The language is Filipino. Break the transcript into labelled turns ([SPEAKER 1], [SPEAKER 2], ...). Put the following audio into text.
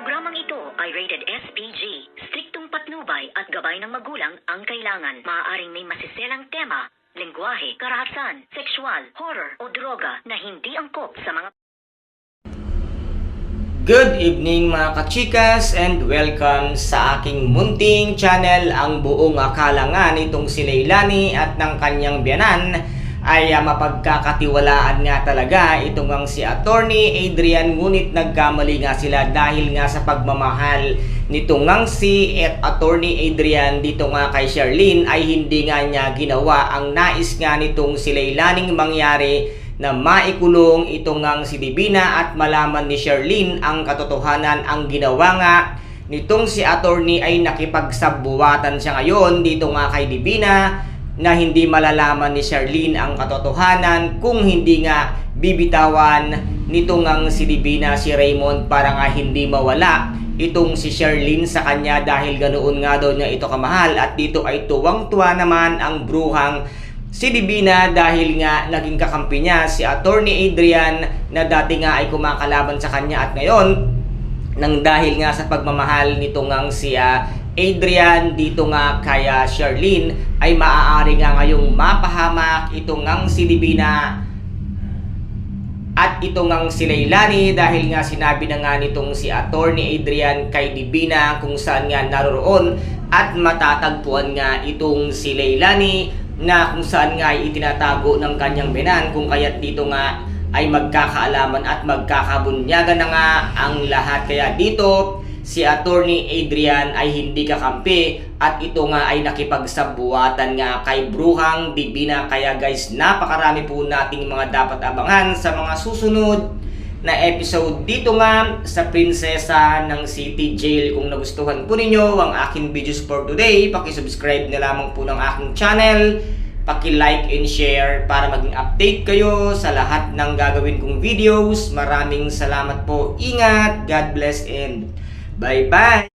[SPEAKER 1] Programang ito ay rated SPG. Striktong patnubay at gabay ng magulang ang kailangan. Maaaring may masiselang tema, lengguwahe, karahasan, sexual, horror o droga na hindi angkop sa mga
[SPEAKER 2] Good evening mga kachikas and welcome sa aking munting channel ang buong akala nga nitong si Leilani at ng kanyang biyanan ay uh, mapagkakatiwalaan nga talaga. Itong ang si attorney Adrian ngunit nagkamali nga sila dahil nga sa pagmamahal nitong ang si at attorney Adrian dito nga kay Charlene ay hindi nga niya ginawa. Ang nais nga nitong si Leilaning mangyari na maikulong itong ang si Divina at malaman ni Sherlyn ang katotohanan. Ang ginawa nga nitong si attorney ay nakipagsabuwatan siya ngayon dito nga kay Divina na hindi malalaman ni Sherlyn ang katotohanan kung hindi nga bibitawan nitong ang si Divina si Raymond para nga hindi mawala itong si Sherlyn sa kanya dahil ganoon nga daw niya ito kamahal. At dito ay tuwang-tuwa naman ang bruhang si Divina dahil nga naging kakampi niya si Attorney Adrian na dati nga ay kumakalaban sa kanya. At ngayon nang dahil nga sa pagmamahal nito ngang si ah, Adrian dito nga kaya Charlene ay maaari nga ngayong mapahamak ito ngang si Divina at ito ngang si Leilani dahil nga sinabi na nga nitong si Attorney Adrian kay Divina kung saan nga naroroon at matatagpuan nga itong si Leilani na kung saan nga ay itinatago ng kanyang binan. Kung kaya't dito nga ay magkakaalaman at magkakabunyagan na nga ang lahat. Kaya dito si attorney Adrian ay hindi kakampi at ito nga ay nakipagsabuatan nga kay Bruhang Divina kaya guys napakarami po nating mga dapat abangan sa mga susunod na episode dito nga sa Prinsesa ng City Jail. Kung nagustuhan po ninyo ang aking videos for today, paki-subscribe na lamang po ng aking channel, paki-like and share para maging update kayo sa lahat ng gagawin kong videos. Maraming salamat po. Ingat, God bless and Bye bye.